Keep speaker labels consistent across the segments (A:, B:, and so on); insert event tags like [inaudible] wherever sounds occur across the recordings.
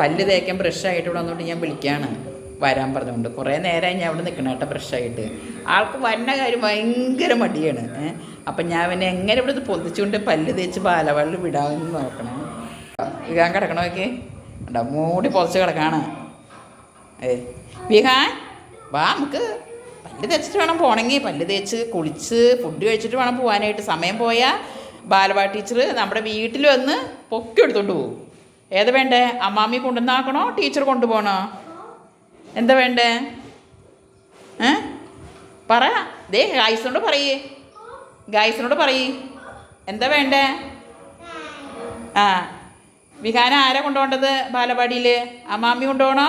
A: പല്ല് തേക്കാൻ ബ്രഷായിട്ട് ഇവിടെ വന്നുകൊണ്ട് ഞാൻ വിളിക്കുകയാണ് വരാൻ പറഞ്ഞുകൊണ്ട് കുറേ നേരമായി ഞാൻ അവിടെ നിൽക്കണം കേട്ടോ ബ്രഷായിട്ട് ആൾക്ക് വന്ന കാര്യം ഭയങ്കര മടിയാണ്. അപ്പം ഞാൻ അവനെ എങ്ങനെ ഇവിടെ പൊന്തിച്ചുകൊണ്ട് പല്ല് തേച്ച് ബാലവള്ളി വിടാമെന്ന് നോക്കണം. വിഹാൻ കിടക്കണോ കിടക്കണമൊക്കെ ഉണ്ടോ മൂടി പൊതച്ച് കിടക്കാണ്. ഏ വിഹാൻ വാ നമുക്ക്. പല്ല് തേച്ചിട്ട് വേണം പോകണമെങ്കിൽ പല്ല് തേച്ച് കുളിച്ച് ഫുഡ് കഴിച്ചിട്ട് വേണം പോകാനായിട്ട് സമയം പോയാൽ ബാലവാ ടീച്ചർ നമ്മുടെ വീട്ടിൽ വന്ന് പൊക്കി എടുത്തോണ്ട് പോകും ഏത് വേണ്ടേ? അമ്മാമി കൊണ്ടുവന്നാക്കണോ? ടീച്ചർ കൊണ്ടുപോകണോ? എന്താ വേണ്ടേ? ഏ? പറ. ദേ ഗായ്സിനോട് പറയേ. ഗായ്സിനോട് പറയേ. എന്താ വേണ്ടേ? ആ. വിഹാന ആരാ കൊണ്ടുപോകേണ്ടത്? ബാലവാടിയിൽ അമ്മാമി കൊണ്ടുപോകണോ?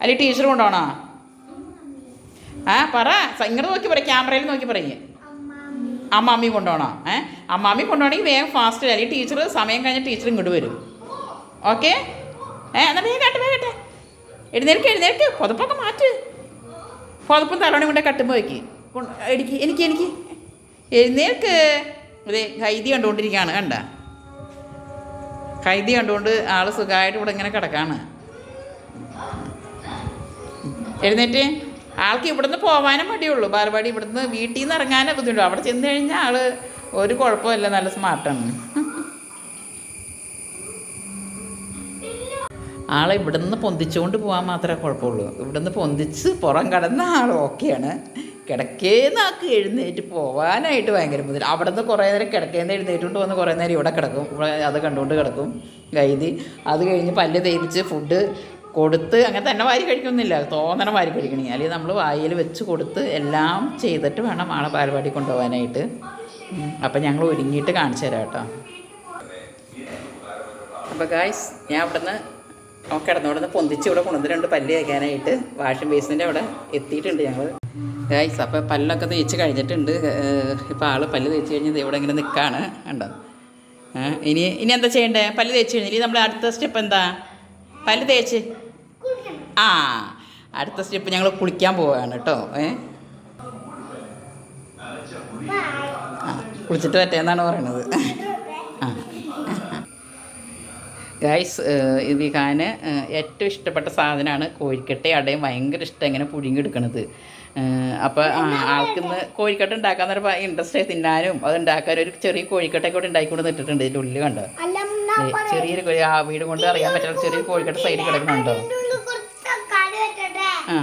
A: അല്ലെങ്കിൽ ടീച്ചർ കൊണ്ടുപോകണോ? ആ പറ. ഇങ്ങോട്ട് നോക്കി പറ ക്യാമറയിൽ നോക്കി പറയേ. അമ്മാമി കൊണ്ടുപോകണോ? ഏ? അമ്മാമി കൊണ്ടുപോകണമെങ്കിൽ വേഗം ഫാസ്റ്റ് അല്ലെങ്കിൽ ടീച്ചർ സമയം കഴിഞ്ഞ ടീച്ചർ ഇങ്ങോട്ട് വരും. ഓക്കെ. ഏ എന്നാൽ വേഗട്ടെ വേഗട്ടെ എഴുന്നേൽക്ക് എഴുന്നേൽക്ക്. പുതപ്പൊക്കെ മാറ്റ്. പുതപ്പും തലോണി കൊണ്ട് കട്ടുമ്പോൾ വയ്ക്ക് എനിക്ക് എനിക്ക് എനിക്ക്. എഴുന്നേൽക്ക്. അതെ കൈതി കണ്ടുകൊണ്ടിരിക്കുകയാണ് കണ്ട. കൈതി കണ്ടുകൊണ്ട് ആൾ സുഖമായിട്ട് ഇവിടെ ഇങ്ങനെ കിടക്കാണ്. എഴുന്നേറ്റ്. ആൾക്ക് ഇവിടുന്ന് പോകാനും മടിയുള്ളൂ. ബാലവാടി ഇവിടുന്ന് വീട്ടിൽ നിന്ന് ഇറങ്ങാനേ ബുദ്ധിമുട്ടുള്ളൂ അവിടെ ചെന്ന് കഴിഞ്ഞാൽ ആൾ ഒരു കുഴപ്പമില്ല നല്ല സ്മാർട്ടാണ് ആളെ ഇവിടുന്ന് പൊന്തിച്ചുകൊണ്ട് പോകാൻ മാത്രമേ കുഴപ്പമുള്ളൂ. ഇവിടുന്ന് പൊന്തിച്ച് പുറം കടന്ന ആൾ ഓക്കെയാണ്. കിടക്കേന്നാക്ക് എഴുന്നേറ്റ് പോകാനായിട്ട് ഭയങ്കര ബുദ്ധിമുട്ട്. അവിടെ നിന്ന് കുറേ നേരം കിടക്കേന്ന് എഴുന്നേറ്റുകൊണ്ട് വന്ന് കുറേ നേരം ഇവിടെ കിടക്കും. ഇവിടെ അത് കണ്ടുകൊണ്ട് കിടക്കും. കൈതി. അത് കഴിഞ്ഞ് പല്ല് തേപ്പിച്ച് ഫുഡ് കൊടുത്ത് അങ്ങനെ തന്നെ വാരി കഴിക്കുന്നില്ല തോന്നണം വാരി കഴിക്കണേ അല്ലെങ്കിൽ നമ്മൾ വായിൽ വെച്ച് കൊടുത്ത് എല്ലാം ചെയ്തിട്ട് വേണം ആളെ ബാലവാടി കൊണ്ടുപോകാനായിട്ട്. അപ്പം ഞങ്ങൾ ഒരുങ്ങിയിട്ട് കാണിച്ചു തരാം കേട്ടോ. അപ്പോൾ ഗായ്സ് ഞാൻ ഇവിടുന്ന് അവൻ കിടന്നോടുന്ന് പൊന്തിച്ച് ഇവിടെ കൊണ്ടുവന്ന് രണ്ട് പല്ല് തേക്കാനായിട്ട് വാഷിംഗ് ബേസിന്റെ അവിടെ എത്തിയിട്ടുണ്ട് ഞങ്ങൾ. ഗായ്സ് അപ്പോൾ പല്ലൊക്കെ തേച്ച് കഴിഞ്ഞിട്ടുണ്ട്. ഇപ്പോൾ ആൾ പല്ല് തേച്ച് കഴിഞ്ഞത് ഇവിടെ ഇങ്ങനെ നിൽക്കുകയാണ് കണ്ടോ? ഇനി ഇനി എന്താ ചെയ്യണ്ടേ? പല്ല് തേച്ച് ഇനി നമ്മൾ അടുത്ത സ്റ്റെപ്പ് എന്താ? പല്ല് തേച്ച്. ആ അടുത്ത സ്റ്റെപ്പ് ഞങ്ങൾ കുളിക്കാൻ പോവുകയാണ് കേട്ടോ. ഏ? കുളിച്ചിട്ട് പറ്റേന്നാണ് പറയണത് ആ. ഗൈസ് ഈ വിഹാന് ഏറ്റവും ഇഷ്ടപ്പെട്ട സാധനമാണ് കോഴിക്കട്ടയും അടയും. ഭയങ്കര ഇഷ്ടം ഇങ്ങനെ പുഴുങ്ങിയെടുക്കണത്. അപ്പോൾ ആൾക്കിന്ന് കോഴിക്കട്ട ഉണ്ടാക്കാൻ നേരം ഇൻട്രസ്റ്റ് ആയി തിന്നാനും അത് ഉണ്ടാക്കാനും ഒരു ചെറിയ കോഴിക്കട്ടയൊക്കെ കൂടെ ഉണ്ടാക്കിക്കൊണ്ട് നിട്ടിട്ടുണ്ട് ഇതിന്റെ ഉള്ളിൽ കണ്ടോ? ചെറിയൊരു ആ വീട് കൊണ്ട് അറിയാൻ പറ്റാത്ത ചെറിയ കോഴിക്കട്ട സൈഡിൽ കിടക്കുന്നുണ്ടോ? ആ.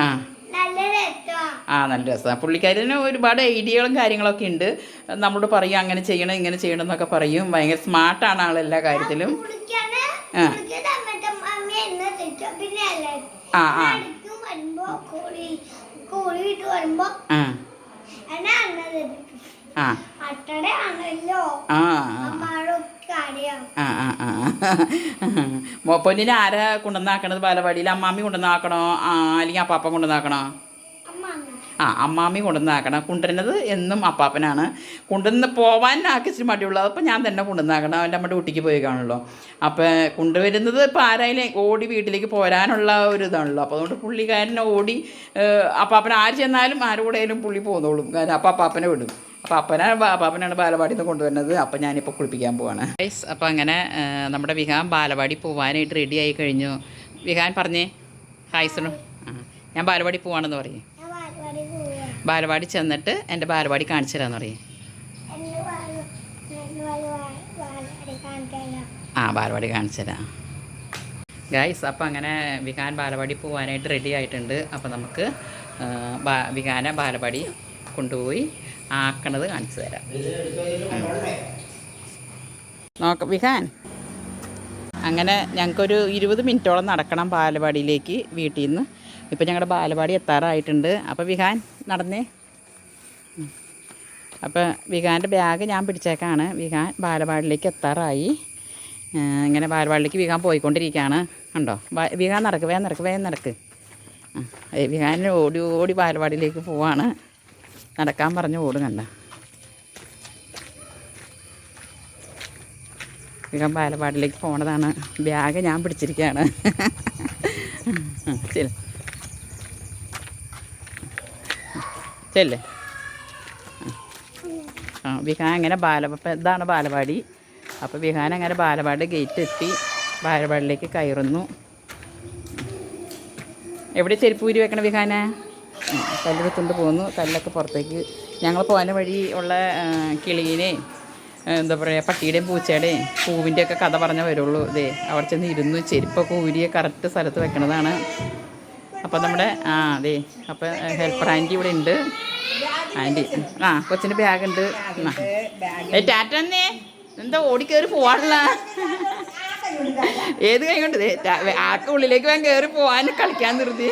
A: ആ. ആ
B: നല്ല
A: രസമാണ് പുള്ളിക്കാരിന് ഒരുപാട് ഐഡിയകളും കാര്യങ്ങളൊക്കെ ഉണ്ട്. നമ്മളോട് പറയും അങ്ങനെ ചെയ്യണം ഇങ്ങനെ ചെയ്യണം എന്നൊക്കെ പറയും. ഭയങ്കര സ്മാർട്ടാണ് ആൾ എല്ലാ കാര്യത്തിലും. ആ. ആ. ആ ആ. ആ. ആ. ആ ആ. പൊന്നിനെ ആരാ കൊണ്ടുവന്നാക്കണത്? ബാലവാടിയിൽ അമ്മാമ്മി കൊണ്ടുവന്നാക്കണോ? അല്ലെങ്കിൽ അപ്പാപ്പ കൊണ്ടുവന്നാക്കണോ? ആ അമ്മാമ്മി കൊണ്ടുവന്നാക്കണം. കൊണ്ടുവരുന്നത് എന്നും അപ്പാപ്പനാണ്. കൊണ്ടുവന്ന് പോവാൻ ആക്കിച്ചിട്ട് മടിയുള്ളത് അപ്പോൾ ഞാൻ തന്നെ കൊണ്ടുവന്നാക്കണം. അവന്റെ അമ്മയുടെ കുട്ടിക്ക് പോയി കാണുള്ളൂ. അപ്പോൾ കൊണ്ടുവരുന്നത് ഇപ്പോൾ ആരായാലും ഓടി വീട്ടിലേക്ക് പോരാനുള്ള ഒരു ഇതാണല്ലോ. അപ്പോൾ അതുകൊണ്ട് പുള്ളിക്കാരനെ ഓടി അപ്പാപ്പൻ ആര് ചെന്നാലും ആരോടെയും പുള്ളി പോന്നോളും. കാരണം അപ്പം അപ്പാപ്പനെ വിടും. അപ്പോൾ അപ്പനാണ് അപ്പാപ്പനാണ് ബാലവാടിയിൽ നിന്ന് കൊണ്ടുവരുന്നത്. അപ്പം ഞാനിപ്പോൾ കുളിപ്പിക്കാൻ പോവാണ്. ഗൈസ് അപ്പോൾ അങ്ങനെ നമ്മുടെ വിഹാൻ ബാലവാടി പോവാനായിട്ട് റെഡി ആയി കഴിഞ്ഞു. വിഹാൻ പറഞ്ഞേ ഹായ് സണു ഞാൻ ബാലവാടി പോവാണെന്ന്
B: പോവുക
A: ബാലവാടി ചെന്നിട്ട് എന്റെ ബാലവാടി കാണിച്ചു തരാമെന്ന് പറയും. ആ ബാലവാടി കാണിച്ചു തരാം. ഗായ്സ് അപ്പോൾ അങ്ങനെ വികാൻ ബാലവാടി പോകാനായിട്ട് റെഡി ആയിട്ടുണ്ട്. അപ്പോൾ നമുക്ക് വിഹാനെ ബാലവാടി കൊണ്ടുപോയി ആക്കണത് കാണിച്ചു തരാം. നോക്ക വിഹാൻ. അങ്ങനെ ഞങ്ങൾക്കൊരു ഇരുപത് മിനിറ്റോളം നടക്കണം ബാലവാടിയിലേക്ക് വീട്ടിൽ നിന്ന് ഇപ്പം ഞങ്ങളുടെ ബാലവാടി എത്താറായിട്ടുണ്ട്. അപ്പോൾ വിഹാൻ നടന്നേ. അപ്പോൾ വിഹാന്റെ ബാഗ് ഞാൻ പിടിച്ചേക്കാണ്. വിഹാൻ ബാലവാടിലേക്ക് എത്താറായി. ഇങ്ങനെ ബാലവാടിലേക്ക് വിഹാൻ പോയിക്കൊണ്ടിരിക്കുകയാണ് കണ്ടോ? വിഹാൻ നടക്ക് വേഗം നടക്ക് വേഗം നടക്ക്. വിഹാൻ ഓടി ഓടി ബാലവാടിയിലേക്ക് പോവാണ്. നടക്കാൻ പറഞ്ഞ് ഓടും കണ്ട? വിഹാൻ ബാലവാടിയിലേക്ക് പോണതാണ്. ബാഗ് ഞാൻ പിടിച്ചിരിക്കുകയാണ് [laughs] ശരി. ചെല്ലേ ആ വിഹാൻ അങ്ങനെ ബാല ഇതാണ് ബാലവാടി. അപ്പോൾ വിഹാൻ അങ്ങനെ ബാലവാടി ഗേറ്റ് എത്തി. ബാലവാടിയിലേക്ക് കയറുന്നു. എവിടെ ചെരുപ്പ് ഊരി വെക്കണ വിഹാനെ? കല്ലെടുത്തുകൊണ്ട് പോകുന്നു കല്ലൊക്കെ പുറത്തേക്ക്. ഞങ്ങൾ പോകാൻ വഴി ഉള്ള കിളീനെ എന്താ പറയുക പട്ടിയുടെയും പൂച്ചയുടെയും പൂവിന്റെയൊക്കെ കഥ പറഞ്ഞേ വരുള്ളൂ. ഇതേ അവിടെ ചെന്ന് ഇരുന്നു. ചെരുപ്പൊക്കെ ഊരിയ കറക്റ്റ് സ്ഥലത്ത് വെക്കണതാണ്. അപ്പോൾ നമ്മുടെ ആ അതെ. അപ്പോൾ ഹെൽപ്പർ ആന്റി ഇവിടെ ഉണ്ട്. ആന്റി ആ കൊച്ചിന്റെ ബാഗ് ഉണ്ട്. ടാറ്റന്നേ എന്താ ഓടിക്കയറി പോവാനുള്ള? ഏത് കൈ കൊണ്ട്? ആൾക്ക് ഉള്ളിലേക്ക് വേഗം കയറി പോവാൻ കളിക്കാൻ നിർത്തി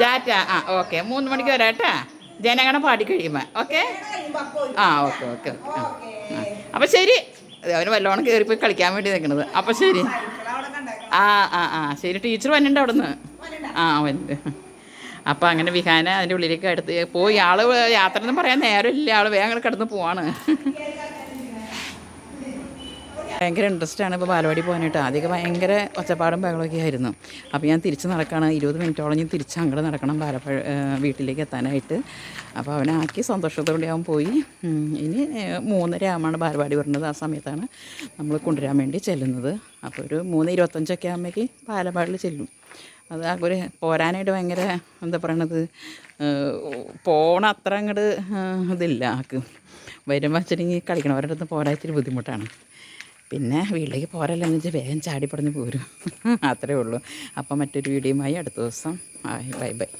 A: ടാറ്റ ആ ഓക്കെ. മൂന്ന് മണിക്ക് വരാം കേട്ടാ ജനഗണ പാടി കഴിയുമ്പോൾ ഓക്കെ? ആ ഓക്കെ ഓക്കെ ഓക്കെ. ആ. അപ്പം ശരി. അവന് വല്ലോണം കയറിപ്പോയി കളിക്കാൻ വേണ്ടി നിൽക്കുന്നത് അപ്പം ശരി. ആ ആ ആ. ശരി ടീച്ചർ വന്നിട്ടുണ്ട് അവിടെ നിന്ന് ആ വലുത്. അപ്പം അങ്ങനെ വിഹാന അതിന്റെ ഉള്ളിലേക്ക് അടുത്ത് പോയി. ആൾ യാത്ര ഒന്നും പറയാൻ നേരമില്ല. ആൾ വേഗം കിടന്ന് പോവാണ്. ഭയങ്കര ഇൻട്രസ്റ്റ് ആണ് ഇപ്പോൾ ബാലവാടി പോകാനായിട്ട്. ആദ്യമൊക്കെ ഭയങ്കര ഒച്ചപ്പാടും ബഹളമൊക്കെ ആയിരുന്നു. അപ്പോൾ ഞാൻ തിരിച്ച് നടക്കുകയാണ് ഇരുപത് മിനിറ്റോളം ഞാൻ തിരിച്ച് അങ്ങോട്ട് നടക്കണം ബാലപ്പഴ വീട്ടിലേക്ക് എത്താനായിട്ട്. അപ്പോൾ അവനെ ആക്കി സന്തോഷത്തോടെ അവൻ പോയി. ഇനി മൂന്നര ആകുമ്പോൾ ബാലവാടി വരുന്നത്. ആ സമയത്താണ് നമ്മൾ കൊണ്ടുവരാൻ വേണ്ടി ചെല്ലുന്നത്. അപ്പോൾ ഒരു മൂന്ന് ഇരുപത്തഞ്ചൊക്കെ ആകുമ്പോഴേക്ക് ബാലപ്പാടിൽ ചെല്ലും. അത് ആ ഒരു പോരാനായിട്ട് ഭയങ്കര എന്താ പറയണത് പോണ അത്ര അങ്ങോട്ട് ഇതില്ല. ആൾക്ക് വരുമ്പോൾ വെച്ചിട്ടുണ്ടെങ്കിൽ കളിക്കണവരുടെ അടുത്ത് പോരാ ഇത്തിരി ബുദ്ധിമുട്ടാണ്. പിന്നെ വീട്ടിലേക്ക് പോരല്ലെന്ന് വെച്ചാൽ വേഗം ചാടി പറഞ്ഞ് പോരും. അത്രേ ഉള്ളൂ. അപ്പം മറ്റൊരു വീഡിയോയുമായി അടുത്ത ദിവസം. Bye bye.